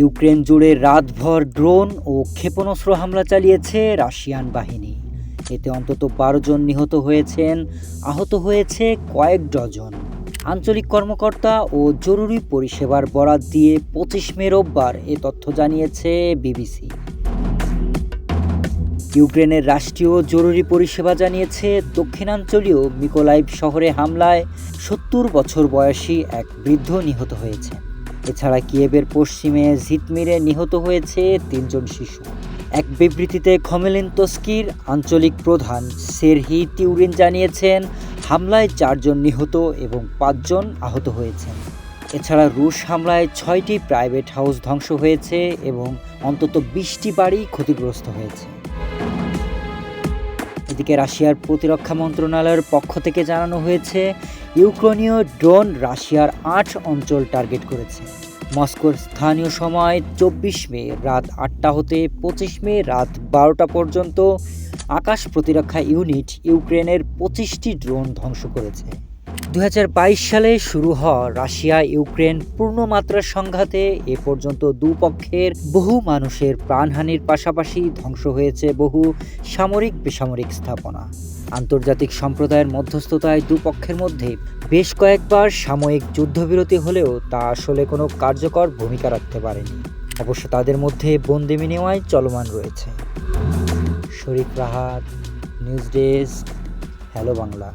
Ukraine জুড়ে রাতভর drone ও ক্ষেপণাস্ত্র হামলা চালিয়েছে রাশিয়ান বাহিনী। এতে অন্তত বারো জন নিহত হয়েছেন, আহত হয়েছে কয়েক ডজন। আঞ্চলিক কর্মকর্তা ও জরুরি পরিষেবার বরাত দিয়ে পঁচিশ মে রোববার এ তথ্য জানিয়েছে বিবিসি। ইউক্রেনের রাষ্ট্রীয় জরুরি পরিষেবা জানিয়েছে দক্ষিণাঞ্চলীয় মিকোলাইভ শহরে হামলায় সত্তর বছর বয়সী এক বৃদ্ধ নিহত হয়েছে এছাড়া কিয়েবের পশ্চিমে ঝিটমিরে নিহত হয়েছে তিনজন শিশু। এক বিবৃতিতে খমেলিনতস্কির আঞ্চলিক প্রধান সেরহি তিউরিন জানিয়েছেন, হামলায় চারজন নিহত এবং পাঁচজন আহত হয়েছেন। এছাড়া রুশ হামলায় ছয়টি প্রাইভেট হাউস ধ্বংস হয়েছে এবং অন্তত বিশটি বাড়ি ক্ষতিগ্রস্ত হয়েছে। এদিকে রাশিয়ার প্রতিরক্ষা মন্ত্রণালয়ের পক্ষ থেকে জানানো হয়েছে, ইউক্রেনীয় ড্রোন রাশিয়ার আট অঞ্চল টার্গেট করেছে। মস্কোর স্থানীয় সময় চব্বিশ মে রাত আটটা হতে পঁচিশ মে রাত বারোটা পর্যন্ত আকাশ প্রতিরক্ষা ইউনিট ইউক্রেনের পঁচিশটি ড্রোন ধ্বংস করেছে। দু হাজার বাইশ সালে শুরু হওয়া রাশিয়া ইউক্রেন পূর্ণমাত্রার সংঘাতে এ পর্যন্ত দুপক্ষের বহু মানুষের প্রাণহানির পাশাপাশি ধ্বংস হয়েছে বহু সামরিক বেসামরিক স্থাপনা। আন্তর্জাতিক সম্প্রদায়ের মধ্যস্থতায় দুপক্ষের মধ্যে বেশ কয়েকবার সাময়িক যুদ্ধবিরতি হলেও তা আসলে কোনো কার্যকর ভূমিকা রাখতে পারেনি। অবশ্য তাদের মধ্যে বন্দি বিনিময় চলমান রয়েছে। Sharif Rahat, news desk, hello Bangla.